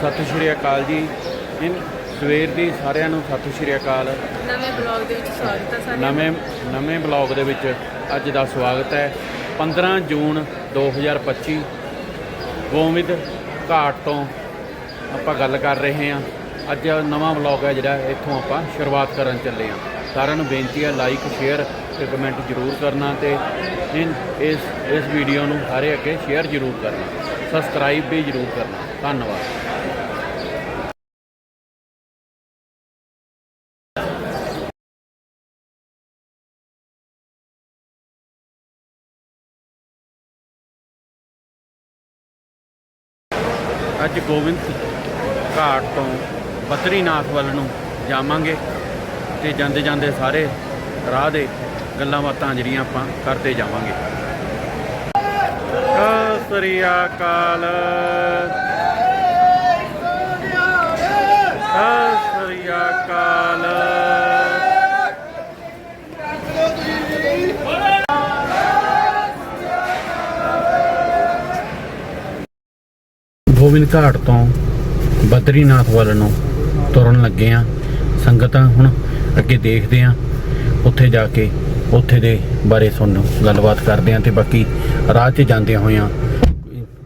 ਸਤਿ ਸ਼੍ਰੀ ਅਕਾਲ ਜੀ। ਇਨ ਸਵੇਰ ਦੀ ਸਾਰਿਆਂ ਨੂੰ ਸਤਿ ਸ਼੍ਰੀ ਅਕਾਲ। ਨਵੇਂ ਬਲੌਗ ਦੇ ਵਿੱਚ ਸਵਾਗਤ ਹੈ ਸਾਰਿਆਂ ਨਵੇਂ ਨਵੇਂ ਬਲੌਗ ਦੇ ਵਿੱਚ ਅੱਜ ਦਾ ਸਵਾਗਤ ਹੈ। 15 ਜੂਨ 2025 ਗੋਵਿੰਦ ਘਾਟ ਤੋਂ ਆਪਾਂ ਗੱਲ ਕਰ ਰਹੇ ਹਾਂ। ਅੱਜ ਨਵਾਂ ਬਲੌਗ ਹੈ ਜਿਹੜਾ ਇੱਥੋਂ ਆਪਾਂ ਸ਼ੁਰੂਆਤ ਕਰਨ ਚੱਲੇ ਹਾਂ। ਸਾਰਿਆਂ ਨੂੰ ਬੇਨਤੀ ਹੈ ਲਾਈਕ ਸ਼ੇਅਰ ਤੇ ਕਮੈਂਟ ਜ਼ਰੂਰ ਕਰਨਾ ਤੇ ਇਨ ਇਸ ਇਸ ਵੀਡੀਓ ਨੂੰ ਸਾਰੇ ਅੱਗੇ ਸ਼ੇਅਰ ਜ਼ਰੂਰ ਕਰਨਾ। ਸਬਸਕ੍ਰਾਈਬ ਵੀ ਜ਼ਰੂਰ ਕਰਨਾ। ਧੰਨਵਾਦ। ਅੱਜ ਗੋਬਿੰਦ ਘਾਟ ਤੋਂ ਬਦਰੀਨਾਥ ਵੱਲ ਨੂੰ ਜਾਵਾਂਗੇ ਤੇ ਜਾਂਦੇ ਜਾਂਦੇ ਸਾਰੇ ਰਾਹ ਦੇ ਗੱਲਾਂ ਬਾਤਾਂ ਜਿਹੜੀਆਂ ਆਪਾਂ ਕਰਦੇ ਜਾਵਾਂਗੇ। ਸਤਿ ਸ੍ਰੀ ਅਕਾਲ। ਸਤਿ ਸ੍ਰੀ ਅਕਾਲ। ਗੋਬਿੰਦ ਘਾਟ ਤੋਂ ਬਦਰੀਨਾਥ ਵੱਲ ਨੂੰ ਤੁਰਨ ਲੱਗੇ ਆ। ਸੰਗਤਾਂ ਹੁਣ ਅੱਗੇ ਦੇਖਦੇ ਆ। ਉੱਥੇ ਜਾ ਕੇ ਉੱਥੇ ਦੇ ਬਾਰੇ ਤੁਹਾਨੂੰ ਗੱਲਬਾਤ ਕਰਦੇ ਆ ਤੇ ਬਾਕੀ ਰਾਹ 'ਚ ਜਾਂਦੇ ਹੋਇਆਂ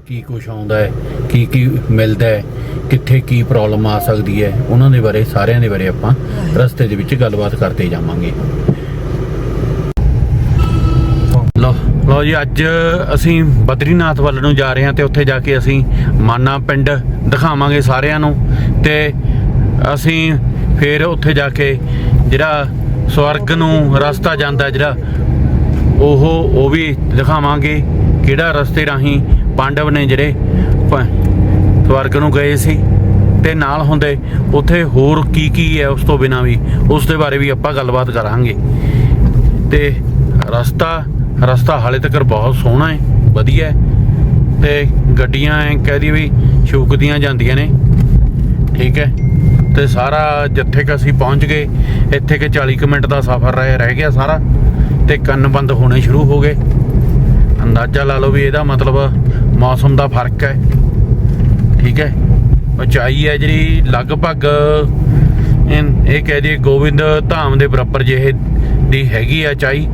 ਕੀ ਕੁਝ ਆਉਂਦਾ ਹੈ, ਕੀ ਕੀ ਮਿਲਦਾ ਹੈ, ਕਿੱਥੇ ਕੀ ਪ੍ਰੋਬਲਮ ਆ ਸਕਦੀ ਹੈ, ਉਹਨਾਂ ਦੇ ਬਾਰੇ, ਸਾਰਿਆਂ ਦੇ ਬਾਰੇ ਆਪਾਂ ਰਸਤੇ ਦੇ ਵਿੱਚ ਗੱਲਬਾਤ ਕਰਦੇ ਜਾਵਾਂਗੇ। ਲੋ ਜੀ, ਅੱਜ ਅਸੀਂ ਬਦਰੀਨਾਥ ਵੱਲ ਨੂੰ ਜਾ ਰਹੇ ਹਾਂ ਤੇ ਉੱਥੇ ਜਾ ਕੇ ਅਸੀਂ ਮਾਨਾ ਪਿੰਡ ਦਿਖਾਵਾਂਗੇ ਸਾਰਿਆਂ ਨੂੰ ਤੇ ਅਸੀਂ ਫਿਰ ਉੱਥੇ ਜਾ ਕੇ ਜਿਹੜਾ ਸਵਰਗ ਨੂੰ ਰਸਤਾ ਜਾਂਦਾ ਜਿਹੜਾ, ਉਹ ਉਹ ਵੀ ਦਿਖਾਵਾਂਗੇ ਕਿਹੜਾ ਰਸਤੇ ਰਾਹੀਂ ਪਾਂਡਵ ਨੇ ਜਿਹੜੇ ਪ- ਸਵਰਗ ਨੂੰ ਗਏ ਸੀ ਤੇ ਨਾਲ ਹੁੰਦੇ ਉੱਥੇ ਹੋਰ ਕੀ ਕੀ ਹੈ ਉਸ ਤੋਂ ਬਿਨਾ ਵੀ, ਉਸ ਦੇ ਬਾਰੇ ਵੀ ਆਪਾਂ ਗੱਲਬਾਤ ਕਰਾਂਗੇ। ਤੇ ਰਸਤਾ ਰਸਤਾ ਹਾਲੇ ਤੱਕ ਬਹੁਤ ਸੋਹਣਾ ਹੈ ਵਧੀਆ ਹੈ ਤੇ ਗੱਡੀਆਂ ਐ ਕਹਿ ਦਈਏ ਵੀ ਛੂਕਦੀਆਂ ਜਾਂਦੀਆਂ ਨੇ। ਠੀਕ ਹੈ ਤੇ ਸਾਰਾ ਜਿੱਥੇ ਕਿ ਅਸੀਂ ਪਹੁੰਚ ਗਏ, ਇੱਥੇ ਕਿ 40 ਕੁ ਮਿੰਟ ਦਾ ਸਫ਼ਰ ਰਹਿ ਰਹਿ ਗਿਆ ਸਾਰਾ। ਤੇ ਕੰਨ ਬੰਦ ਹੋਣੇ ਸ਼ੁਰੂ ਹੋ ਗਏ। ਅੰਦਾਜ਼ਾ ਲਾ ਲਓ ਵੀ ਇਹਦਾ ਮਤਲਬ ਮੌਸਮ ਦਾ ਫ਼ਰਕ ਹੈ ਠੀਕ ਹੈ ਉਚਾਈ ਹੈ ਜਿਹੜੀ ਲਗਭਗ, ਇਹ ਇਹ ਕਹਿ ਦਈਏ ਗੋਬਿੰਦ ਧਾਮ ਦੇ ਬਰਾਬਰ ਜਿਹੇ ਦੀ ਹੈਗੀ ਆ ਚਾਈ,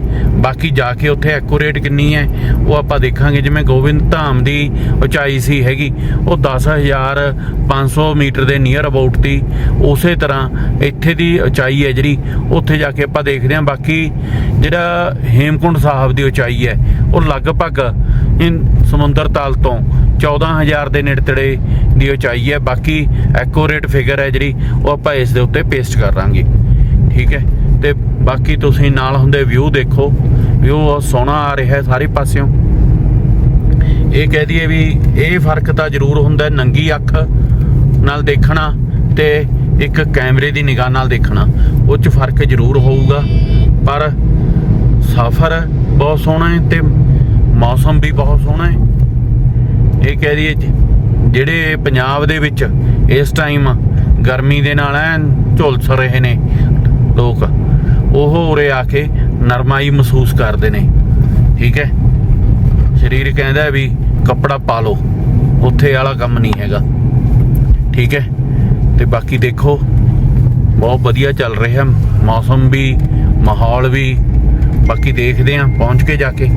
ਬਾਕੀ ਜਾ ਕੇ ਉੱਥੇ ਐਕੂਰੇਟ ਕਿੰਨੀ ਹੈ ਉਹ ਆਪਾਂ ਦੇਖਾਂਗੇ। ਜਿਵੇਂ ਗੋਬਿੰਦ ਧਾਮ ਦੀ ਉਚਾਈ ਸੀ ਹੈਗੀ, ਉਹ 10500 ਮੀਟਰ ਦੇ ਨੀਅਰ ਅਬਾਊਟ ਦੀ, ਉਸੇ ਤਰ੍ਹਾਂ ਇੱਥੇ ਦੀ ਉਚਾਈ ਹੈ ਜਿਹੜੀ, ਉੱਥੇ ਜਾ ਕੇ ਆਪਾਂ ਦੇਖਦੇ ਹਾਂ ਬਾਕੀ ਜਿਹੜਾ ਹੇਮਕੁੰਡ ਸਾਹਿਬ ਦੀ ਉਚਾਈ ਹੈ ਉਹ ਲਗਭਗ ਇਨ ਸਮੁੰਦਰ ਤਲ ਤੋਂ 14000 ਦੇ ਨੇੜੇ ਦੀ ਉਚਾਈ ਹੈ ਬਾਕੀ ਐਕੂਰੇਟ ਫਿਗਰ ਹੈ ਜਿਹੜੀ, ਉਹ ਆਪਾਂ ਇਸ ਦੇ ਉੱਤੇ ਪੇਸਟ ਕਰ ਲਾਂਗੇ। ਠੀਕ ਹੈ ਤੇ ਬਾਕੀ ਤੁਸੀਂ ਨਾਲ ਹੁੰਦੇ ਵਿਊ ਦੇਖੋ। ਵਿਊ ਬਹੁਤ ਸੋਹਣਾ ਆ ਰਿਹਾ ਸਾਰੇ ਪਾਸਿਓਂ। ਇਹ ਕਹਿ ਦਈਏ ਵੀ ਇਹ ਫ਼ਰਕ ਤਾਂ ਜ਼ਰੂਰ ਹੁੰਦਾ ਨੰਗੀ ਅੱਖ ਨਾਲ ਦੇਖਣਾ ਤੇ ਇੱਕ ਕੈਮਰੇ ਦੀ ਨਿਗਾਹ ਨਾਲ ਦੇਖਣਾ। ਉਹ 'ਚ ਫ਼ਰਕ ਜ਼ਰੂਰ ਹੋਊਗਾ, ਪਰ ਸਫ਼ਰ ਬਹੁਤ ਸੋਹਣਾ ਹੈ ਤੇ ਮੌਸਮ ਵੀ ਬਹੁਤ ਸੋਹਣਾ ਹੈ। ਇਹ ਕਹਿ ਦਈਏ ਜਿਹੜੇ ਪੰਜਾਬ ਦੇ ਵਿੱਚ ਇਸ ਟਾਈਮ ਗਰਮੀ ਦੇ ਨਾਲ ਐਨ ਝੁਲਸ ਰਹੇ ਨੇ ਲੋਕ। ਉਹ ਉਰੇ ਆ ਕੇ ਨਰਮਾਈ ਮਹਿਸੂਸ ਕਰਦੇ ਨੇ। ਠੀਕ ਹੈ? ਸਰੀਰ ਕਹਿੰਦਾ ਵੀ ਕੱਪੜਾ ਪਾ ਲਓ, ਉੱਥੇ ਵਾਲਾ ਕੰਮ ਨਹੀਂ ਹੈਗਾ। ਠੀਕ ਹੈ? ਤੇ ਬਾਕੀ ਦੇਖੋ, ਬਹੁਤ ਵਧੀਆ ਚੱਲ ਰਿਹਾ, ਮੌਸਮ ਵੀ, ਮਾਹੌਲ ਵੀ। ਬਾਕੀ ਦੇਖਦੇ ਆਂ ਪਹੁੰਚ ਕੇ ਜਾ ਕੇ।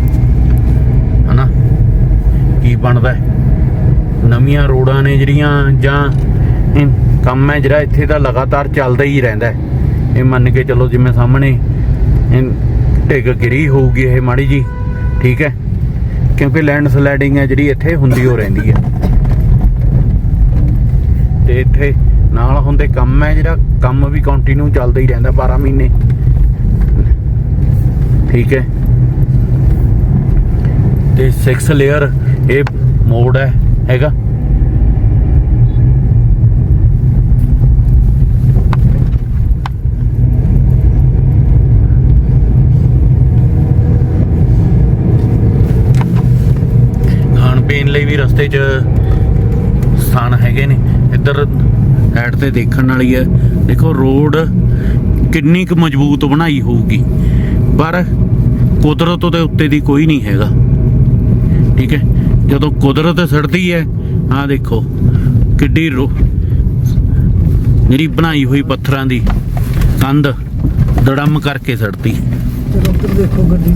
ਹਨਾ? ਕੀ ਬਣਦਾ? ਨਵੀਆਂ ਰੋਡਾਂ ਨੇ ਜਿਹੜੀਆਂ ਜਾਂ ਕੰਮ ਹੈ ਜਿਹੜਾ, ਇੱਥੇ ਤਾਂ ਲਗਾਤਾਰ ਚੱਲਦਾ ਹੀ ਰਹਿੰਦਾ ਹੈ। ਇਹ ਮੰਨ ਕੇ ਚੱਲੋ ਜਿਵੇਂ ਸਾਹਮਣੇ ਢਿੱਗ ਗਿਰੀ ਹੋਊਗੀ ਇਹ ਮਾੜੀ ਜੀ, ਠੀਕ ਹੈ? ਕਿਉਂਕਿ ਲੈਂਡ ਸਲਾਈਡਿੰਗ ਹੈ ਜਿਹੜੀ ਇੱਥੇ ਹੁੰਦੀ ਹੋ ਰਹਿੰਦੀ ਹੈ। ਤੇ ਇੱਥੇ ਨਾਲ ਹੁੰਦੇ ਕੰਮ ਹੈ ਜਿਹੜਾ, ਕੰਮ ਵੀ ਕੰਟੀਨਿਊ ਚੱਲਦਾ ਹੀ ਰਹਿੰਦਾ 12 ਮਹੀਨੇ। ਠੀਕ ਹੈ? ਤੇ 6 ਲੇਅਰ ਇਹ ਮੋਡ ਹੈ, ਹੈਗਾ? ਪੀਣ ਲਈ ਵੀ ਰਸਤੇ 'ਚ ਸਥਾਨ ਹੈਗੇ ਨੇ। ਇੱਧਰ ਐਡ ਤੇ ਦੇਖਣ ਵਾਲੀ ਹੈ। ਦੇਖੋ ਰੋਡ ਕਿੰਨੀ ਕੁ ਮਜ਼ਬੂਤ ਬਣਾਈ ਹੋਊਗੀ। ਪਰ ਕੁਦਰਤ ਦੇ ਉੱਤੇ ਦੀ ਕੋਈ ਨਹੀਂ ਹੈਗਾ। ਠੀਕ ਹੈ? ਜਦੋਂ ਕੁਦਰਤ ਸੜਦੀ ਹੈ ਆਹ ਦੇਖੋ ਕਿੱਡੀ ਰੋ ਜਿਹੜੀ ਬਣਾਈ ਹੋਈ ਪੱਥਰਾਂ ਦੀ ਕੰਧ ਦੜਮ ਕਰਕੇ ਸੜਤੀ ਚਲੋ ਉੱਧਰ ਦੇਖੋ ਗੱਡੀ।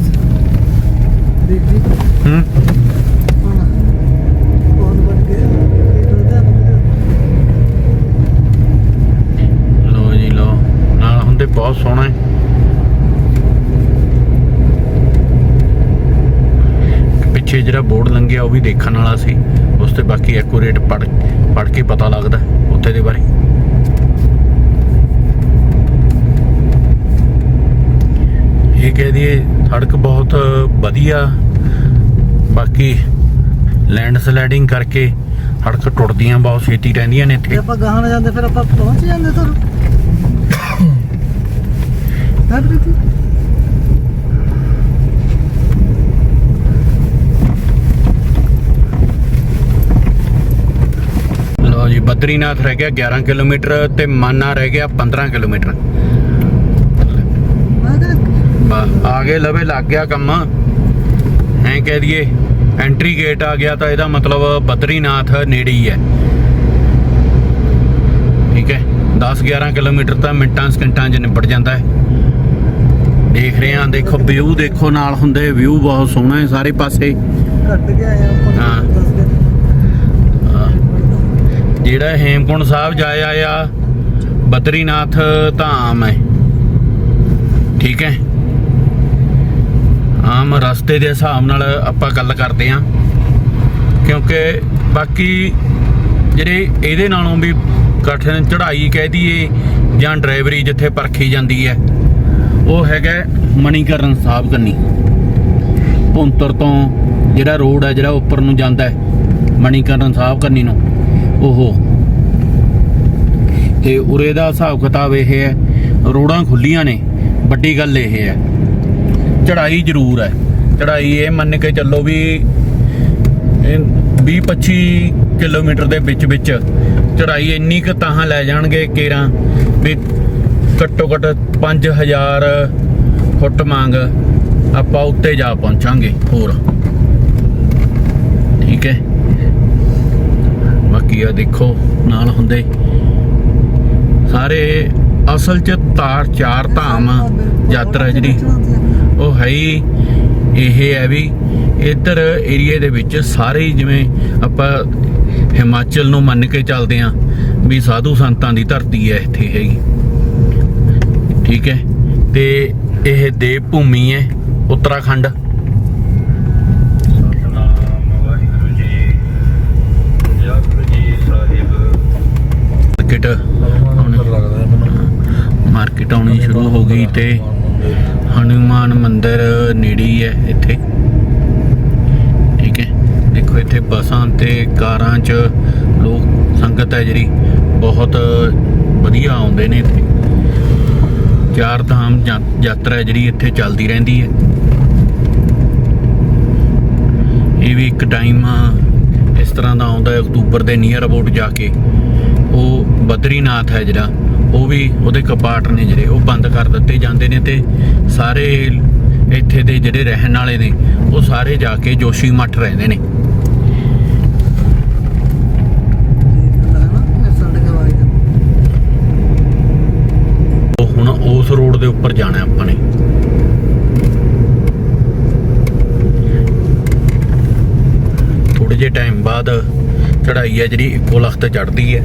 ਦੇਖੀ। ਹੂੰ ਕੌਣ ਬਣ ਗਿਆ ਦੇਖਦਾ ਲੋ ਜੀ ਲੋ ਨਾਲ ਬਹੁਤ ਸੋਹਣਾ ਹੈ। ਪਿੱਛੇ ਜਿਹੜਾ ਬੋਰਡ ਲੰਘਿਆ ਉਹ ਵੀ ਦੇਖਣ ਵਾਲਾ ਸੀ। ਉਸ ਤੇ ਬਾਕੀ ਐਕੂਰੇਟ ਪੜ ਪੜ ਕੇ ਪਤਾ ਲੱਗਦਾ ਉੱਥੇ ਦੇ ਬਾਰੇ। ਇਹ ਕਹਿ ਦਈਏ ਸੜਕ ਬਹੁਤ ਵਧੀਆ। ਬਾਕੀ ਲੈਂਡ ਸਲਾਈਡਿੰਗ ਕਰਕੇ ਸੜਕ ਟੁੱਟਦੀਆਂ, ਬਹੁਤ ਛੇਤੀ ਰਹਿੰਦੀਆਂ ਨੇ ਇੱਥੇ। ਆਪਾਂ ਗਾਹਾਂ ਜਾਂਦੇ, ਫਿਰ ਆਪਾਂ ਪਹੁੰਚ ਜਾਂਦੇ ਤੁਰ ਲੋ ਜੀ ਬਦਰੀਨਾਥ ਰਹਿ ਗਿਆ 11 ਕਿਲੋਮੀਟਰ ਤੇ ਮਾਨਾ ਰਹਿ ਗਿਆ 15 ਕਿਲੋਮੀਟਰ। ਆਗੇ ਲਵੇ ਲੱਗ ਗਿਆ ਕੰਮ। ਐਂ ਕਹਿ ਦਈਏ ਐਂਟਰੀ ਗੇਟ ਆ ਗਿਆ ਤਾਂ ਇਹਦਾ ਮਤਲਬ ਬਦਰੀਨਾਥ ਨੇੜੇ ਹੀ ਹੈ। ਠੀਕ ਹੈ 10 11 ਕਿਲੋਮੀਟਰ ਤਾਂ ਮਿੰਟਾਂ ਸਕਿੰਟਾਂ 'ਚ ਨਿਬੜ ਜਾਂਦਾ ਹੈ। ਦੇਖ ਰਹੇ ਹਾਂ ਦੇਖੋ ਵਿਊ ਦੇਖੋ ਨਾਲ ਹੁੰਦੇ ਵਿਊ ਬਹੁਤ ਸੋਹਣਾ ਹੈ ਸਾਰੇ ਪਾਸੇ। ਆ ਹਾਂ। ਜਿਹੜਾ ਹੇਮਕੁੰਡ ਸਾਹਿਬ ਜਾਇਆ ਆ ਬਦਰੀਨਾਥ ਧਾਮ ਹੈ। ਠੀਕ ਹੈ? ਆਮ ਰਸਤੇ ਦੇ ਹਿਸਾਬ ਨਾਲ ਆਪਾਂ ਗੱਲ ਕਰਦੇ ਆ ਕਿਉਂਕਿ ਬਾਕੀ ਜਿਹੜੇ ਇਹਦੇ ਨਾਲੋਂ ਵੀ ਕਠਿਨ ਚੜ੍ਹਾਈ ਕਹਿ ਦਈਏ ਜਾਂ ਡਰਾਈਵਰੀ ਜਿੱਥੇ ਪਰਖੀ ਜਾਂਦੀ ਹੈ ਉਹ ਹੈਗਾ ਮਣੀਕਰਨ ਸਾਹਿਬ ਕੰਨੀ। ਭੁੰਤਰ ਤੋਂ ਜਿਹੜਾ ਰੋਡ ਹੈ ਜਿਹੜਾ ਉੱਪਰ ਨੂੰ ਜਾਂਦਾ ਹੈ, ਮਣੀਕਰਨ ਸਾਹਿਬ ਕੰਨੀ ਨੂੰ। ਉਹ ਤੇ ਉਰੇ ਦਾ ਹਿਸਾਬ ਕਿਤਾਬ ਇਹ ਹੈ, ਰੋਡਾਂ ਖੁੱਲੀਆਂ ਨੇ, ਵੱਡੀ ਗੱਲ ਇਹ ਹੈ। ਚੜਾਈ ਜ਼ਰੂਰ ਹੈ। ਚੜਾਈ ਇਹ ਮੰਨ ਕੇ ਚੱਲੋ ਵੀ 20 25 ਕਿਲੋਮੀਟਰ ਦੇ ਵਿੱਚ ਵਿੱਚ ਚੜਾਈ ਇੰਨੀ ਕੁ ਤਾਹਾਂ ਲੈ ਜਾਣਗੇ ਕੇਰਾਂ ਵੀ ਘੱਟੋ ਘੱਟ 5000 ਫੁੱਟ ਮੰਗ ਆਪਾਂ ਉੱਤੇ ਜਾ ਪਹੁੰਚਾਂਗੇ ਹੋਰ। ਠੀਕ ਹੈ। ਬਾਕੀ ਆ ਦੇਖੋ ਨਾਲ ਹੁੰਦੇ ਸਾਰੇ ਅਸਲ ਚ ਤਾਰ ਚਾਰ ਧਾਮ ਯਾਤਰਾ ਜਿਹੜੀ ਉਹ ਹੈ ਹੀ ਇਹ ਹੈ ਵੀ ਇੱਧਰ ਏਰੀਏ ਦੇ ਵਿੱਚ ਸਾਰੇ ਜਿਵੇਂ ਆਪਾਂ ਹਿਮਾਚਲ ਨੂੰ ਮੰਨ ਕੇ ਚੱਲਦੇ ਆਂ ਵੀ ਸਾਧੂ ਸੰਤਾਂ ਦੀ ਧਰਤੀ ਹੈ ਇੱਥੇ ਹੈਗੀ। ਠੀਕ ਹੈ। ਤੇ ਇਹ ਦੇਵ ਭੂਮੀ ਹੈ, ਉੱਤਰਾਖੰਡ। ਸਤਨਾਮ ਮਾਰਕੀਟ। ਮਾਰਕੀਟ ਆਉਣੀ ਸ਼ੁਰੂ ਹੋ ਗਈ ਤੇ ਹਨੂਮਾਨ ਮੰਦਿਰ ਨੇੜੇ ਹੈ ਇੱਥੇ। ਠੀਕ ਹੈ। ਦੇਖੋ ਇੱਥੇ ਬੱਸਾਂ ਤੇ ਕਾਰਾਂ 'ਚ ਲੋਕ, ਸੰਗਤ ਹੈ ਜਿਹੜੀ, ਬਹੁਤ ਵਧੀਆ ਆਉਂਦੇ ਨੇ ਇੱਥੇ। ਚਾਰ ਧਾਮ ਯਾ- ਯਾਤਰਾ ਜਿਹੜੀ ਇੱਥੇ ਚੱਲਦੀ ਰਹਿੰਦੀ ਹੈ। ਇਹ ਵੀ ਇੱਕ ਟਾਈਮ ਇਸ ਤਰ੍ਹਾਂ ਦਾ ਆਉਂਦਾ ਹੈ ਅਕਤੂਬਰ ਦੇ ਨੀਅਰ ਅਬਾਊਟ ਜਾ ਕੇ। ਉਹ ਬਦਰੀਨਾਥ ਹੈ ਜਿਹੜਾ, ਉਹ ਵੀ ਉਹਦੇ ਕਪਾਟ ਨੇ ਜਿਹੜੇ, ਉਹ ਬੰਦ ਕਰ ਦਿੱਤੇ ਜਾਂਦੇ ਨੇ ਤੇ ਸਾਰੇ ਇੱਥੇ ਦੇ ਜਿਹੜੇ ਰਹਿਣ ਵਾਲੇ ਨੇ, ਉਹ ਸਾਰੇ ਜਾ ਕੇ ਜੋਸ਼ੀ ਮੱਠ ਰਹਿੰਦੇ ਨੇ ਉਹ ਹੁਣ ਉਸ ਰੋਡ ਦੇ ਉੱਪਰ ਜਾਣਾ ਆਪਾਂ ਨੇ ਥੋੜੇ ਜਿਹੇ ਟਾਈਮ ਬਾਅਦ ਚੜਾਈ ਹੈ ਜਿਹੜੀ ਇੱਕੋ ਲਖਤ ਚੜਦੀ ਹੈ।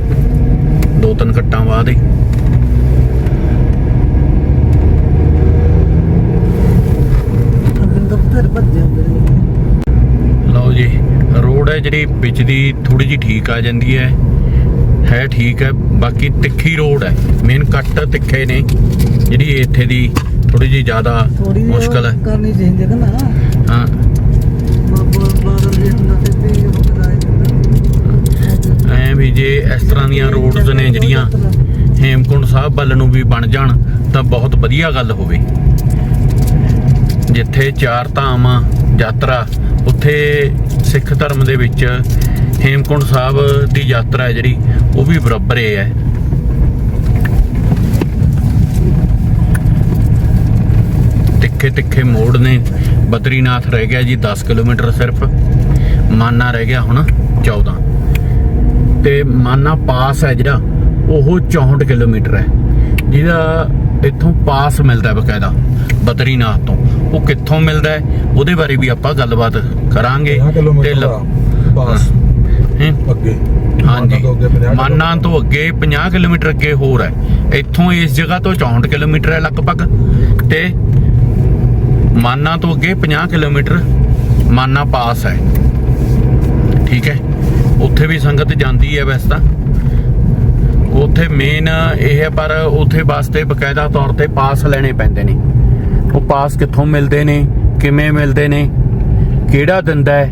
ਦੋ ਤਿੰਨ ਘੱਟਾਂ ਬਾਅਦ ਹੀ। ਲਓ ਜੀ ਰੋਡ ਹੈ ਜਿਹੜੀ ਵਿੱਚ ਦੀ ਥੋੜੀ ਜਿਹੀ ਠੀਕ ਆ ਜਾਂਦੀ ਹੈ। ਹੈ ਠੀਕ ਹੈ ਬਾਕੀ ਤਿੱਖੀ ਰੋਡ ਹੈ। ਮੇਨ ਕੱਟ ਤਿੱਖੇ ਨੇ ਜਿਹੜੀ ਇੱਥੇ ਦੀ ਥੋੜੀ ਜਿਹੀ ਜ਼ਿਆਦਾ ਮੁਸ਼ਕਲ ਹੈ। ਕਰਨੀ ਚਾਹੀਦੀ ਹੈ ਨਾ। ਹਾਂ ਬਾਬਾ ਬਾਦਲ ਜੀ ਹੁੰਦਾ ਤੇ ਵੀ ਉਹ ਕਰਾਏ ਦਿੰਦਾ ਐ ਵੀ ਜੇ ਇਸ ਤਰ੍ਹਾਂ ਦੀਆਂ ਰੋਡਸ ਨੇ ਜਿਹੜੀਆਂ ਹੇਮਕੁੰਡ ਸਾਹਿਬ ਵੱਲ ਨੂੰ ਵੀ ਬਣ ਜਾਣ, ਤਾਂ ਬਹੁਤ ਵਧੀਆ ਗੱਲ ਹੋਵੇ। ਜਿੱਥੇ ਚਾਰ ਧਾਮ ਯਾਤਰਾ, ਉੱਥੇ ਸਿੱਖ ਧਰਮ ਦੇ ਵਿੱਚ ਹੇਮਕੁੰਡ ਸਾਹਿਬ ਦੀ ਯਾਤਰਾ ਹੈ ਜਿਹੜੀ, ਉਹ ਵੀ ਬਰਾਬਰ ਹੀ ਹੈ। ਤਿੱਖੇ ਤਿੱਖੇ ਮੋੜ ਨੇ। ਬਦਰੀਨਾਥ ਰਹਿ ਗਿਆ ਜੀ 10 ਕਿਲੋਮੀਟਰ ਸਿਰਫ। ਮਾਨਾ ਰਹਿ ਗਿਆ ਹੁਣ 14 ਤੇ ਮਾਨਾ ਪਾਸ ਹੈ ਜਿਹੜਾ ਉਹ 64 ਕਿਲੋਮੀਟਰ ਹੈ। ਜਿਹਦਾ ਇੱਥੋਂ ਪਾਸ ਮਿਲਦਾ ਬਕਾਇਦਾ ਬਦਰੀਨਾਥ ਤੋਂ। ਉਹ ਕਿੱਥੋਂ ਮਿਲਦਾ ਹੈ? ਉਹਦੇ ਬਾਰੇ ਵੀ ਆਪਾਂ ਗੱਲਬਾਤ ਕਰਾਂਗੇ। 50 ਕਿਲੋਮੀਟਰ ਲ- ਦਾ ਪਾਸ। ਹੈਂ? ਅੱਗੇ। ਹਾਂਜੀ। ਮਾਨਾ ਤੋਂ ਅੱਗੇ 50 ਮਾਨਾ ਤੋਂ ਅੱਗੇ 50 ਕਿਲੋਮੀਟਰ ਅੱਗੇ ਹੋਰ ਹੈ। ਇੱਥੋਂ ਇਸ ਜਗ੍ਹਾ ਤੋਂ 64 ਕਿਲੋਮੀਟਰ ਹੈ ਲਗਭਗ। ਤੇ ਮਾਨਾ ਤੋਂ ਅੱਗੇ 50 ਕਿਲੋਮੀਟਰ ਮਾਨਾ ਪਾਸ ਹੈ। ਠੀਕ ਹੈ? ਉੱਥੇ ਵੀ ਸੰਗਤ ਜਾਂਦੀ ਹੈ ਵੈਸੇ ਤਾਂ। ਉੱਥੇ ਮੇਨ ਇਹ ਹੈ ਪਰ ਉੱਥੇ ਵਾਸਤੇ ਬਕਾਇਦਾ ਤੌਰ ਤੇ ਪਾਸ ਲੈਣੇ ਪੈਂਦੇ ਨੇ। ਉਹ ਪਾਸ ਕਿੱਥੋਂ ਮਿਲਦੇ ਨੇ ਕਿਵੇਂ ਮਿਲਦੇ ਨੇ ਕਿਹੜਾ ਦਿੰਦਾ ਹੈ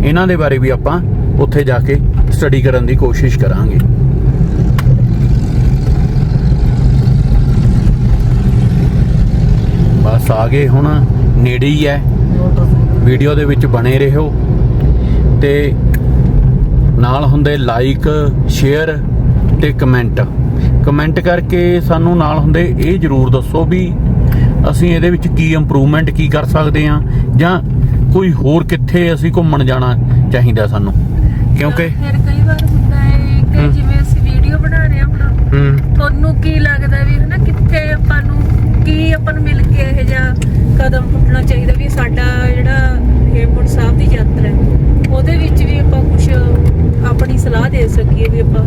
ਇਹਨਾਂ ਦੇ ਬਾਰੇ ਵੀ ਆਪਾਂ ਉੱਥੇ ਜਾ ਕੇ ਸਟੱਡੀ ਕਰਨ ਦੀ ਕੋਸ਼ਿਸ਼ ਕਰਾਂਗੇ। ਬਸ ਆ ਗਏ ਹੁਣ ਨੇੜੇ ਹੀ ਹੈ। ਵੀਡੀਓ ਦੇ ਵਿੱਚ ਬਣੇ ਰਹੋ। ਤੇ ਨਾਲ ਹੁੰਦੇ ਲਾਈਕ ਸ਼ੇਅਰ ਤੇ ਕਮੈਂਟ ਕਮੈਂਟ ਕਰਕੇ ਸਾਨੂੰ ਨਾਲ ਹੁੰਦੇ ਇਹ ਜਰੂਰ ਦੱਸੋ ਵੀ ਅਸੀਂ ਇਹਦੇ ਵਿੱਚ ਕੀ ਇੰਪਰੂਵਮੈਂਟ ਕੀ ਕਰ ਸਕਦੇ ਹਾਂ ਜਾਂ ਕੋਈ ਹੋਰ ਕਿੱਥੇ ਅਸੀਂ ਘੁੰਮਣ ਜਾਣਾ ਚਾਹੀਦਾ ਸਾਨੂੰ। ਕਿਉਂਕਿ ਫਿਰ ਕਈ ਵਾਰ ਹੁੰਦਾ ਹੈ ਕਿ। ਜਿਵੇਂ ਅਸੀਂ ਵੀਡੀਓ ਬਣਾ ਰਹੇ ਹਾਂ ਹੁਣ ਤੁਹਾਨੂੰ ਕੀ ਲੱਗਦਾ ਵੀ ਹਨਾ ਕਿੱਥੇ ਆਪਾਂ ਨੂੰ ਕੀ ਆਪਾਂ ਨੂੰ ਮਿਲ ਕੇ ਇਹ ਜਿਹਾ ਕਦਮ ਪੁੱਟਣਾ ਚਾਹੀਦਾ ਵੀ ਸਾਡਾ ਜਿਹੜਾ ਹੇਮਕੁੰਟ ਸਾਹਿਬ ਦੀ ਯਾਤਰਾ ਹੈ ਉਹਦੇ ਵਿੱਚ ਵੀ ਆਪਾਂ ਕੁਝ ਆਪਣੀ ਸਲਾਹ ਦੇ ਸਕੀਏ ਵੀ ਆਪਾਂ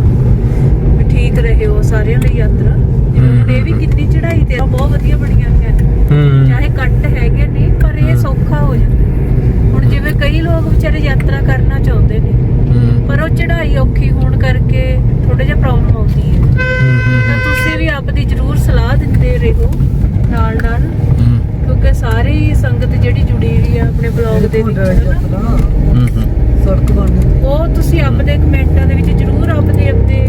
ਵੀ ਠੀਕ ਰਹੇ ਹੋ ਸਾਰਿਆਂ ਲਈ ਯਾਤਰਾ। ਜਿਵੇਂ ਇਹ ਵੀ ਕਿੰਨੀ ਚੜ੍ਹਾਈ ਤੇ ਆ, ਬਹੁਤ ਵਧੀਆ ਬਣੀਆਂ ਹੋਈਆਂ ਨੇ। ਹੂੰ। ਚਾਹੇ ਕੱਟ ਹੈਗੇ ਨੇ ਪਰ ਇਹ ਸੌਖਾ ਹੋ ਜਾਂਦਾ। ਹੁਣ ਜਿਵੇਂ ਕਈ ਲੋਕ ਵਿਚਾਰੇ ਯਾਤਰਾ ਕਰਨਾ ਚਾਹੁੰਦੇ ਨੇ ਹੂੰ, ਪਰ ਉਹ ਚੜ੍ਹਾਈ ਔਖੀ ਹੋਣ ਕਰਕੇ ਥੋੜਾ ਜਿਹਾ ਪ੍ਰੋਬਲਮ ਆਉਂਦੀ ਹੈ। ਹੂੰ, ਤਾਂ ਤੁਸੀਂ ਵੀ ਆਪਦੀ ਜ਼ਰੂਰ ਸਲਾਹ ਦਿੰਦੇ ਰਹੋ ਨਾਲ ਨਾਲ। ਹੂੰ, ਕਿਉਂਕਿ ਸਾਰੀ ਸੰਗਤ ਜਿਹੜੀ ਜੁੜੀ ਹੋਈ ਆ ਆਪਣੇ ਬਲੌਗ ਦੇ ਵਿੱਚ ਹਨਾ, ਹੂੰ, ਹੂੰ। ਸੜਕ ਬਣਨੀ ਉਹ ਤੁਸੀਂ ਆਪਦੇ ਕਮੈਂਟਾਂ ਦੇ ਵਿੱਚ ਜ਼ਰੂਰ ਆਪਦੇ ਆਪਦੇ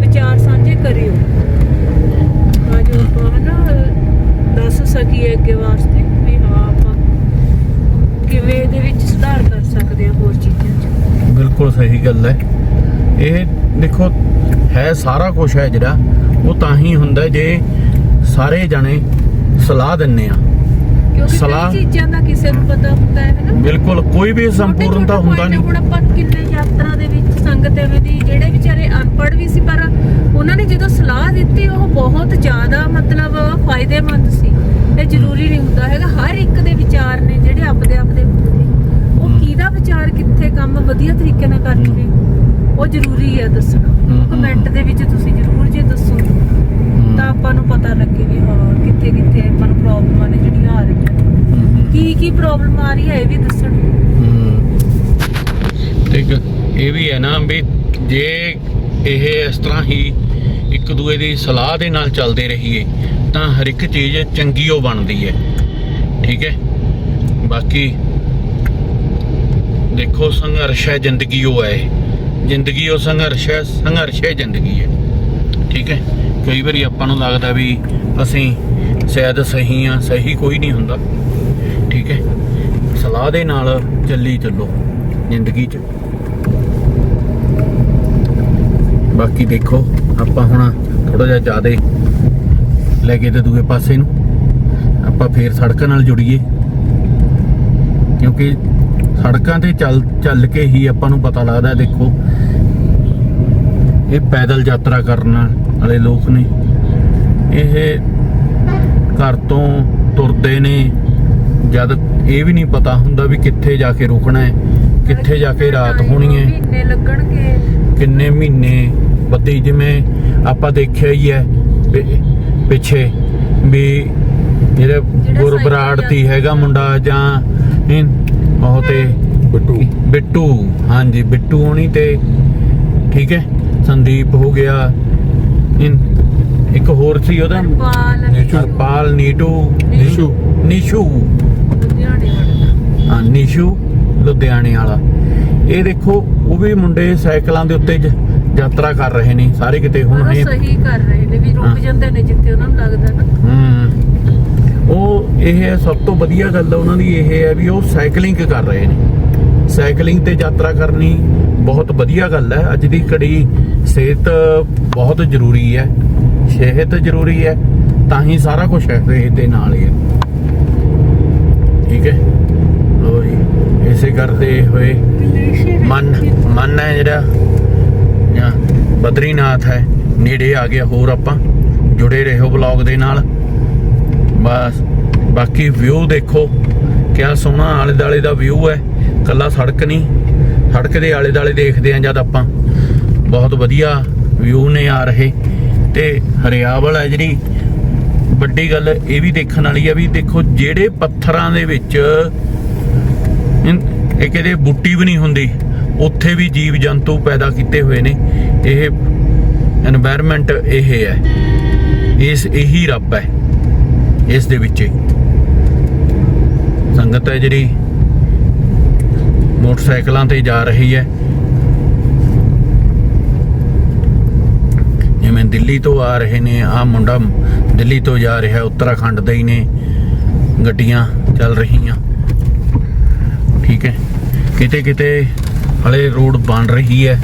ਵਿਚਾਰ ਸਾਂਝੇ ਕਰਿਓ। ਤਾਂ ਜੋ ਆਪਾਂ ਹਨਾ ਦੱਸ ਸਕੀਏ ਅੱਗੇ ਵਾਸਤੇ ਵੀ ਹਾਂ ਆਪਾਂ ਕਿਵੇਂ ਇਹਦੇ ਵਿੱਚ ਸੁਧਾਰ ਕਰ ਸਕਦੇ ਹਾਂ ਹੋਰ ਚੀਜ਼ਾਂ 'ਚ। ਬਿਲਕੁਲ ਸਹੀ ਗੱਲ ਹੈ। ਇਹ ਦੇਖੋ ਹੈ ਸਾਰਾ ਕੁਝ ਹੈ ਜਿਹੜਾ ਉਹ ਤਾਂ ਹੀ ਹੁੰਦਾ ਜੇ ਸਾਰੇ ਜਣੇ ਸਲਾਹ ਦਿੰਨੇ ਆ ਕਿਉਂਕਿ ਸਲਾਹ- ਕਈ ਚੀਜ਼ਾਂ ਦਾ ਕਿਸੇ ਨੂੰ ਪਤਾ ਹੁੰਦਾ ਹੈ ਹਨਾ ਬਿਲਕੁਲ ਕੋਈ ਵੀ ਸੰਪੂਰਨਤਾ ਹੁੰਦਾ ਨਹੀਂ। ਹੁਣ ਆਪਾਂ ਕਿੰਨੇ ਯਾਤਰਾ ਦੇ ਵਿੱਚ ਸੰਗਤ ਐਵੇਂ ਦੀ ਜਿਹੜੇ ਵਿਚਾਰੇ ਅਨਪੜ੍ਹ ਵੀ ਸੀ ਪਰ ਉਹਨਾਂ ਨੇ ਜਦੋਂ ਸਲਾਹ ਦਿੱਤੀ ਉਹ ਬਹੁਤ ਜ਼ਿਆਦਾ ਮਤਲਬ ਫਾਇਦੇਮੰਦ ਸੀ। ਇਹ ਜ਼ਰੂਰੀ ਨਹੀਂ ਹੁੰਦਾ ਹੈਗਾ। ਹਰ ਇੱਕ ਦੇ ਵਿਚਾਰ ਨੇ ਜਿਹੜੇ ਆਪਦੇ ਆਪਦੇ ਹੁੰਦੇ ਨੇ। ਉਹ ਕਿਹਦਾ ਵਿਚਾਰ ਕਿੱਥੇ ਕੰਮ ਵਧੀਆ ਤਰੀਕੇ ਨਾਲ ਕਰ ਲਵੇ ਉਹ ਜ਼ਰੂਰੀ ਹੈ ਦੱਸਣਾ। ਹਮ। ਕਮੈਂਟ ਦੇ ਵਿੱਚ ਤੁਸੀਂ ਜ਼ਰੂਰ ਜੇ ਦੱਸੋ। ਤਾਂ ਆਪਾਂ ਨੂੰ ਪਤਾ ਲੱਗੇ ਵੀ ਹਾਂ ਕਿੱਥੇ ਕਿੱਥੇ ਆਪਾਂ ਨੂੰ ਪ੍ਰੋਬਲਮਾਂ ਨੇ ਜਿਹੜੀਆਂ ਆ ਰਹੀਆਂ ਹੂੰ, ਕੀ ਕੀ ਪ੍ਰੋਬਲਮ ਆ ਰਹੀ ਹੈ ਇਹ ਵੀ ਦੱਸਣ। ਹੂੰ। ਇੱਕ ਇਹ ਵੀ ਹੈ ਨਾ ਵੀ ਜੇ ਇਹ ਇਸ ਤਰ੍ਹਾਂ ਹੀ ਇੱਕ ਦੂਏ ਦੀ ਸਲਾਹ ਦੇ ਨਾਲ ਚੱਲਦੇ ਰਹੀਏ ਤਾਂ ਹਰ ਇੱਕ ਚੀਜ਼ ਚੰਗੀ ਉਹ ਬਣਦੀ ਹੈ। ਠੀਕ ਹੈ? ਬਾਕੀ ਦੇਖੋ ਸੰਘਰਸ਼ ਹੈ ਜ਼ਿੰਦਗੀ ਉਹ ਹੈ। ਜ਼ਿੰਦਗੀ ਉਹ ਸੰਘਰਸ਼ ਹੈ ਸੰਘਰਸ਼ ਹੈ ਜ਼ਿੰਦਗੀ ਹੈ। ਠੀਕ ਹੈ? ਕਈ ਵਾਰੀ ਆਪਾਂ ਨੂੰ ਲੱਗਦਾ ਵੀ ਅਸੀਂ ਸ਼ਾਇਦ ਸਹੀ ਆ ਸਹੀ ਕੋਈ ਨਹੀਂ ਹੁੰਦਾ। ਠੀਕ ਹੈ? ਸਲਾਹ ਦੇ ਨਾਲ ਚੱਲੀ ਚੱਲੋ, ਜ਼ਿੰਦਗੀ 'ਚ। ਬਾਕੀ ਦੇਖੋ, ਆਪਾਂ ਹੁਣ ਥੋੜਾ ਜਿਹਾ ਜ਼ਿਆਦਾ ਲੈ ਕੇ ਤੇ ਦੂਏ ਪਾਸੇ ਨੂੰ। ਆਪਾਂ ਫੇਰ ਸੜਕਾਂ ਨਾਲ ਜੁੜੀਏ। ਕਿਉਂਕਿ ਸੜਕਾਂ ਤੇ ਚੱਲ ਚੱਲ ਕੇ ਹੀ ਆਪਾਂ ਨੂੰ ਪਤਾ ਲੱਗਦਾ, ਦੇਖੋ। ਇਹ ਪੈਦਲ ਯਾਤਰਾ ਕਰਨ ਵਾਲੇ ਲੋਕ ਨੇ। ਇਹ ਘਰ ਤੋਂ ਤੁਰਦੇ ਨੇ। ਜਦ ਇਹ ਵੀ ਨਹੀਂ ਪਤਾ ਹੁੰਦਾ ਵੀ ਕਿੱਥੇ ਜਾ ਕੇ ਰੁਕਣਾ ਹੈ ਕਿੱਥੇ ਜਾ ਕੇ ਰਾਤ ਹੋਣੀ ਹੈ। ਮਹੀਨੇ ਲੱਗਣਗੇ? ਕਿੰਨੇ ਮਹੀਨੇ? ਬੱਦੀ ਜਿਵੇਂ ਆਪਾਂ ਦੇਖਿਆ ਹੀ ਹੈ ਪਿੱਛੇ ਵੀ ਜਿਹੜੇ ਗੁਰਬਰਾੜ ਤੀ ਹੈਗਾ ਮੁੰਡਾ ਜਾਂ ਇਹ ਉਹ ਤੇ ਬਿੱਟੂ। ਬਿੱਟੂ ਹਾਂਜੀ ਬਿੱਟੂ ਹੋਣੀ ਤੇ ਠੀਕ ਹੈ ਸੰਦੀਪ ਹੋ ਗਿਆ। ਇੱਕ ਹੋਰ ਸੀ ਉਹਦਾ। ਪਾਲ ਨੀਟੂ ਨਿਸ਼ੂ ਨਿਸ਼ੂ। ਲੁਧਿਆਣੇ ਵਾਲਾ। ਹਾਂ ਨਿਸ਼ੂ ਲੁਧਿਆਣੇ ਵਾਲਾ। ਇਹ ਦੇਖੋ ਉਹ ਵੀ ਮੁੰਡੇ ਸਾਈਕਲਾਂ ਦੇ ਉੱਤੇ ਯਾਤਰਾ ਕਰ ਰਹੇ ਨੇ। ਸਾਰੇ ਕਿਤੇ ਹੁਣ ਇਹ ਸਹੀ ਕਰ ਰਹੇ ਨੇ ਵੀ। ਰੁਕ ਜਾਂਦੇ ਨੇ ਜਿੱਥੇ ਉਹਨਾਂ ਨੂੰ ਲੱਗਦਾ ਨਾ। ਹੂੰ। ਉਹ ਇਹ ਹੈ ਸਭ ਤੋਂ ਵਧੀਆ ਗੱਲ ਉਹਨਾਂ ਦੀ ਇਹ ਹੈ ਵੀ ਉਹ ਸਾਈਕਲਿੰਗ ਕਰ ਰਹੇ ਨੇ। ਸਾਈਕਲਿੰਗ ਤੇ ਯਾਤਰਾ ਕਰਨੀ ਬਹੁਤ ਵਧੀਆ ਗੱਲ ਹੈ। ਅੱਜ ਦੀ ਘੜੀ ਸਿਹਤ ਬਹੁਤ ਜ਼ਰੂਰੀ ਹੈ। ਸਿਹਤ ਜ਼ਰੂਰੀ ਹੈ, ਤਾਂ ਹੀ ਸਾਰਾ ਕੁਝ ਹੈ ਸਿਹਤ ਦੇ ਨਾਲ ਹੀ ਹੈ। ਠੀਕ ਹੈ? ਲੋ ਜੀ, ਇਸੇ ਕਰਦੇ ਹੋਏ ਮਨ ਮਨ ਹੈ ਜਿਹੜਾ ਆਪਣਾ ਬਦਰੀਨਾਥ ਹੈ, ਨੇੜੇ ਆ ਗਿਆ ਹੋਰ ਆਪਾਂ, ਜੁੜੇ ਰਹੋ ਵਲੌਗ ਦੇ ਨਾਲ। ਬਸ, ਬਾਕੀ ਵਿਊ ਦੇਖੋ, ਕਿਆ ਸੋਹਣਾ ਆਲੇ ਦਾਲੇ ਦਾ ਵਿਊ ਹੈ ਕੱਲਾ ਸੜਕ ਨਹੀਂ, ਸੜਕ ਦੇ ਆਲੇ ਦਾਲੇ ਦੇਖਦੇ ਆ ਜਦ ਆਪਾਂ। ਬਹੁਤ ਵਧੀਆ ਵਿਊ ਨੇ ਆ ਰਹੇ। ਤੇ ਹਰਿਆਵਲ ਹੈ ਜਿਹੜੀ, ਵੱਡੀ ਗੱਲ ਇਹ ਵੀ ਦੇਖਣ ਵਾਲੀ ਹੈ ਵੀ ਦੇਖੋ ਜਿਹੜੇ ਪੱਥਰਾਂ ਦੇ ਵਿੱਚ ਇਹ ਕਿਤੇ ਬੁੱਟੀ ਵੀ ਨਹੀਂ ਹੁੰਦੀ, ਉੱਥੇ ਵੀ ਜੀਵ ਜੰਤੂ ਪੈਦਾ ਕੀਤੇ ਹੋਏ ਨੇ। ਇਹ এনवायरमेंट ਇਹ ਹੈ। ਇਸ, ਇਹੀ ਰੱਬ ਹੈ। ਇਸ ਦੇ ਵਿੱਚ। ਸੰਗਤ ਹੈ ਜਿਹੜੀ ਮੋਟਰਸਾਈਕਲਾਂ ਤੇ ਜਾ ਰਹੀ ਹੈ। ਦਿੱਲੀ ਤੋਂ ਆ ਰਹੇ ਨੇ। ਆ ਮੁੰਡਾ ਦਿੱਲੀ ਤੋਂ ਜਾ ਰਿਹਾ, ਉੱਤਰਾਖੰਡ ਦੇ ਹੀ ਨੇ। ਗੱਡੀਆਂ ਚੱਲ ਰਹੀਆਂ। ਠੀਕ ਹੈ। ਕਿਤੇ ਕਿਤੇ ਹਲੇ ਰੋਡ ਬਣ ਰਹੀ ਹੈ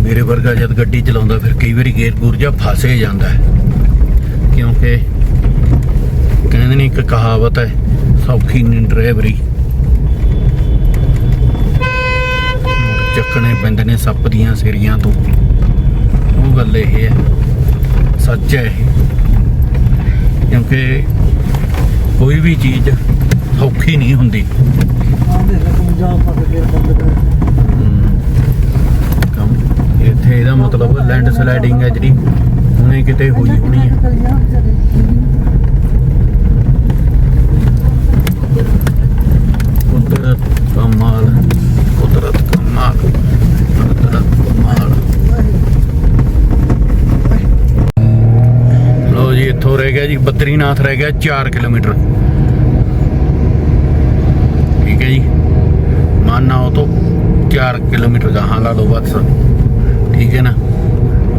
ਮੇਰੇ ਵਰਗਾ ਜਦ ਗੱਡੀ ਚਲਾਉਂਦਾ, ਫਿਰ ਕਈ ਵਾਰੀ ਗੇਅਰ ਗੂਰ ਜਾਂ ਫਸੇ ਜਾਂਦਾ ਕਿਉਂਕਿ ਕਹਿੰਦੇ ਨੇ ਇੱਕ ਕਹਾਵਤ ਹੈ, ਸੌਖੀ ਨਹੀਂ ਡਰਾਈਵਰੀ ਚੱਕਣੇ ਪੈਂਦੇ ਨੇ ਸੱਪ ਦੀਆਂ ਸਿਰੀਆਂ ਤੋਂ। ਉਹ ਗੱਲ ਇਹ ਹੈ, ਸੱਚ ਹੈ ਇਹ। ਕਿਉਂਕਿ ਕੋਈ ਵੀ ਚੀਜ਼ ਸੌਖੀ ਨਹੀਂ ਹੁੰਦੀ। ਆਂਦੇ ਨੇ, ਤੂੰ ਫਸ ਕੇ ਬੰਦ ਕਰ। ਇਹਦਾ ਮਤਲਬ ਲੈਂਡ ਸਲਾਈਡਿੰਗ ਹੈ ਜਿਹੜੀ। ਹੁਣੇ ਕਿਤੇ ਹੋਈ ਹੋਣੀ ਹੈ। ਕੁਦਰਤ ਕਮਾਲ ਕੁਦਰਤ ਕਮਾਲ ਕੁਦਰਤ ਕਮਾਲ ਲੋ ਜੀ, ਇੱਥੋਂ ਰਹਿ ਗਿਆ ਜੀ, ਬਦਰੀਨਾਥ ਰਹਿ ਗਿਆ 4 ਕਿਲੋਮੀਟਰ। ਠੀਕ ਹੈ ਜੀ। ਮਾਨਾ ਉਹ ਤੋਂ 4 ਕਿਲੋਮੀਟਰ ਗਾਹਾਂ ਲਾ ਲਓ ਬਸ। ਠੀਕ ਹੈ ਨਾ?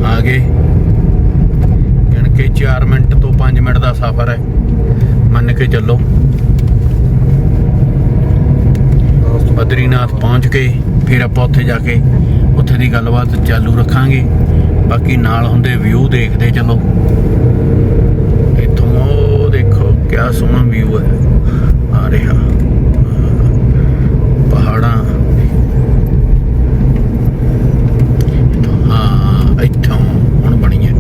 ਆ ਗਏ। ਯਾਨੀ ਕਿ 4 ਮਿੰਟ ਤੋਂ 5 ਮਿੰਟ ਦਾ ਸਫ਼ਰ ਹੈ। ਮੰਨ ਕੇ ਚੱਲੋ। ਬਦਰੀਨਾਥ ਪਹੁੰਚ ਕੇ ਫਿਰ ਆਪਾਂ ਉੱਥੇ ਜਾ ਕੇ ਉੱਥੇ ਦੀ ਗੱਲਬਾਤ ਚਾਲੂ ਰੱਖਾਂਗੇ। ਬਾਕੀ ਨਾਲ ਹੁੰਦੇ ਵਿਊ ਦੇਖਦੇ ਚਲੋ। ਇੱਥੋਂ ਉਹ ਦੇਖੋ, ਕਿਆ ਸੋਹਣਾ ਵਿਊ ਹੈ। ਆ ਰਿਹਾ ਪਹਾੜਾਂ ਹਾਂ ਇੱਥੋਂ ਹੁਣ ਬਣੀ ਹੈ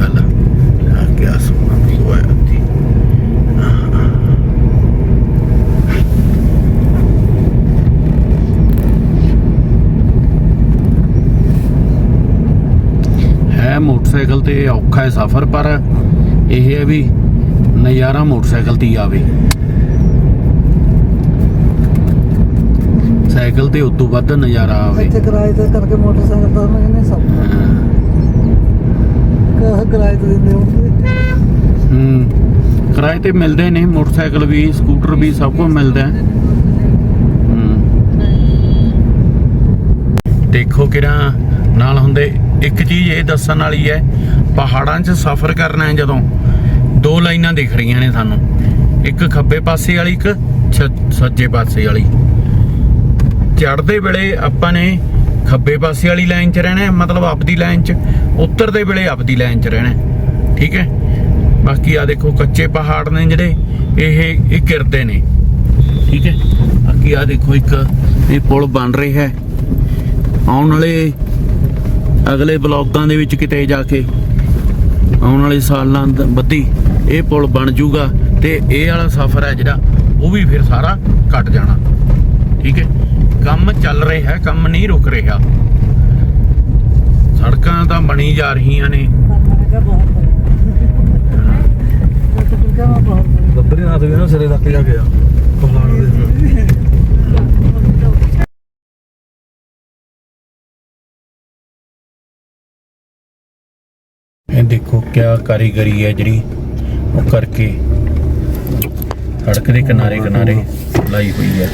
ਗੱਲ ਆ ਕਿਆ ਸੋਹਣਾ ਵਿਊ ਹੈ ਇੱਥੇ ਹੈ ਮੋਟਰਸਾਈਕਲ ਤੇ ਔਖਾ ਹੈ ਸਫ਼ਰ ਪਰ ਇਹ ਹੈ ਵੀ ਨਜ਼ਾਰਾ ਮੋਟਰਸਾਈਕਲ ਤੇ ਆਵੇ। ਸਾਈਕਲ ਤੇ ਉਦੋਂ ਵੱਧ ਨਜ਼ਾਰਾ ਆਵੇ। ਇੱਥੇ ਕਿਰਾਏ ਤੇ ਕਰਕੇ ਮੋਟਰਸਾਈਕਲ ਤਾਂ ਮੈਂ ਨਹੀਂ ਸਭ। ਕਹ ਕਿਰਾਏ ਤੇ ਦਿੰਦੇ ਹੂੰ ਕਿਰਾਏ ਤੇ ਮਿਲਦੇ ਨੇ ਮੋਟਰਸਾਈਕਲ ਵੀ ਸਕੂਟਰ ਵੀ ਸਭ ਕੁਝ ਮਿਲਦਾ। ਹੂੰ। ਦੇਖੋ ਕਿਰਾ ਨਾਲ ਹੁੰਦੇ ਇੱਕ ਚੀਜ਼ ਇਹ ਦੱਸਣ ਵਾਲੀ ਹੈ, ਪਹਾੜਾਂ 'ਚ ਸਫ਼ਰ ਕਰਨਾ ਹੈ ਜਦੋਂ, ਦੋ ਲਾਈਨਾਂ ਦਿਖ ਰਹੀਆਂ ਨੇ ਸਾਨੂੰ। ਇੱਕ ਖੱਬੇ ਪਾਸੇ ਵਾਲੀ, ਇੱਕ ਸੱਜੇ ਪਾਸੇ ਵਾਲੀ। ਚੜ੍ਹਦੇ ਵੇਲੇ ਆਪਾਂ ਨੇ ਖੱਬੇ ਪਾਸੇ ਵਾਲੀ ਲਾਈਨ 'ਚ ਰਹਿਣਾ ਮਤਲਬ ਆਪਦੀ ਲਾਈਨ 'ਚ, ਉਤਰਦੇ ਵੇਲੇ ਆਪਦੀ ਲਾਈਨ 'ਚ ਰਹਿਣਾ ਠੀਕ ਹੈ? ਬਾਕੀ ਆ ਦੇਖੋ, ਕੱਚੇ ਪਹਾੜ ਨੇ ਜਿਹੜੇ, ਇਹ ਇਹ ਗਿਰਦੇ ਨੇ। ਠੀਕ ਹੈ? ਬਾਕੀ ਆ ਦੇਖੋ, ਇੱਕ ਇਹ ਪੁਲ ਬਣ ਰਿਹਾ ਹੈ। ਆਉਣ ਵਾਲੇ ਅਗਲੇ ਬਲੌਗਾਂ ਦੇ ਵਿੱਚ ਕਿਤੇ ਜਾ ਕੇ ਆਉਣ ਵਾਲੇ ਸਾਲਾਂ ਦ- ਬੱਧੀ ਇਹ ਪੁਲ ਬਣ ਜਾਊਗਾ ਤੇ ਇਹ ਵਾਲਾ ਸਫ਼ਰ ਹੈ ਜਿਹੜਾ ਉਹ ਵੀ ਫਿਰ ਸਾਰਾ ਕੱਟ ਜਾਣਾ। ਠੀਕ ਹੈ? ਕੰਮ ਚੱਲ ਰਿਹਾ ਹੈ ਕੰਮ ਨਹੀਂ ਰੁਕ ਰਿਹਾ। ਸੜਕਾਂ ਤਾਂ ਬਣੀ ਜਾ ਰਹੀਆਂ ਨੇ। ਬੜਾ ਬਦਰੀਨਾਥ ਵੀ ਨਾ ਸਿਰੇ ਤੱਕ ਜਾ ਗਿਆ ਕਮਾਲ ਦੇ ਇਹ ਦੇਖੋ ਕਿਆ ਕਾਰੀਗਰੀ ਹੈ ਜਿਹੜੀ ਉਹ ਕਰਕੇ ਸੜਕ ਦੇ ਕਿਨਾਰੇ ਕਿਨਾਰੇ ਲਾਈ ਹੋਈ ਹੈ।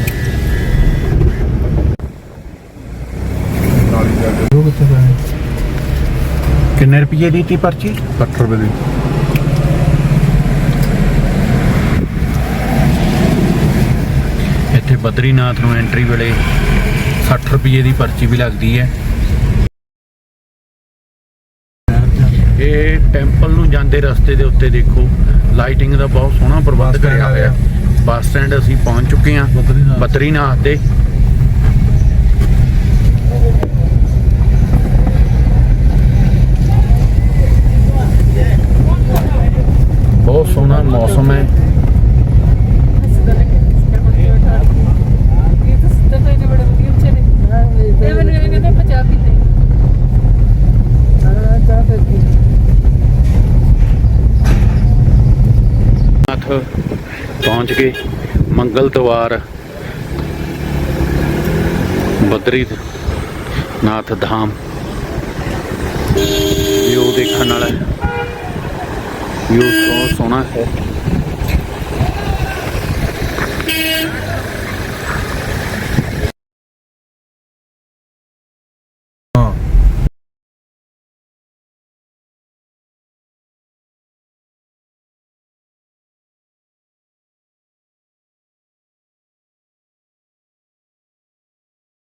ਕਿੰਨੇ ਰੁਪਏ ਦੀ ਤੀ ਪਰਚੀ? 60 ਰੁਪਏ ਦੀ। ਬਦਰੀਨਾਥ ਨੂੰ ਐਂਟਰੀ ਵੇਲੇ 60 ਰੁਪਏ ਦੀ ਪਰਚੀ ਵੀ ਲੱਗਦੀ ਹੈ। ਇਹ ਟੈਂਪਲ ਨੂੰ ਜਾਂਦੇ ਰਸਤੇ ਦੇ ਉੱਤੇ ਦੇਖੋ ਲਾਈਟਿੰਗ ਦਾ ਬਹੁਤ ਸੋਹਣਾ ਪ੍ਰਬੰਧ ਕਰਿਆ ਹੋਇਆ। ਬੱਸ ਸਟੈਂਡ ਅਸੀਂ ਪਹੁੰਚ ਚੁੱਕੇ ਹਾਂ। ਬਦਰੀਨਾਥ ਦੇ। ਬਹੁਤ ਸੋਹਣਾ ਮੌਸਮ ਹੈ ਹੱਸਦਾ ਲੱਗੇ ਹੁਣ ਕਿਵੇਂ ਠਾਰ ਇਹ ਤਾਂ ਸਿੱਧਾ ਪਏ ਨੇ ਬੜੇ ਵਧੀਆ ਉੱਚੇ ਨੇ ਇਹ ਮੈਨੂੰ ਇਹ ਕਹਿੰਦੇ ਪੰਜਾਬੀ ਨੇ ਨਾਥ ਪਹੁੰਚ ਗਏ। ਮੰਗਲ ਦਵਾਰ ਬਦਰੀ ਨਾਥ ਧਾਮ। ਵਿਊ ਦੇਖਣ ਵਾਲਾ ਵਿਊ ਬਹੁਤ ਸੋਹਣਾ ਹੈ।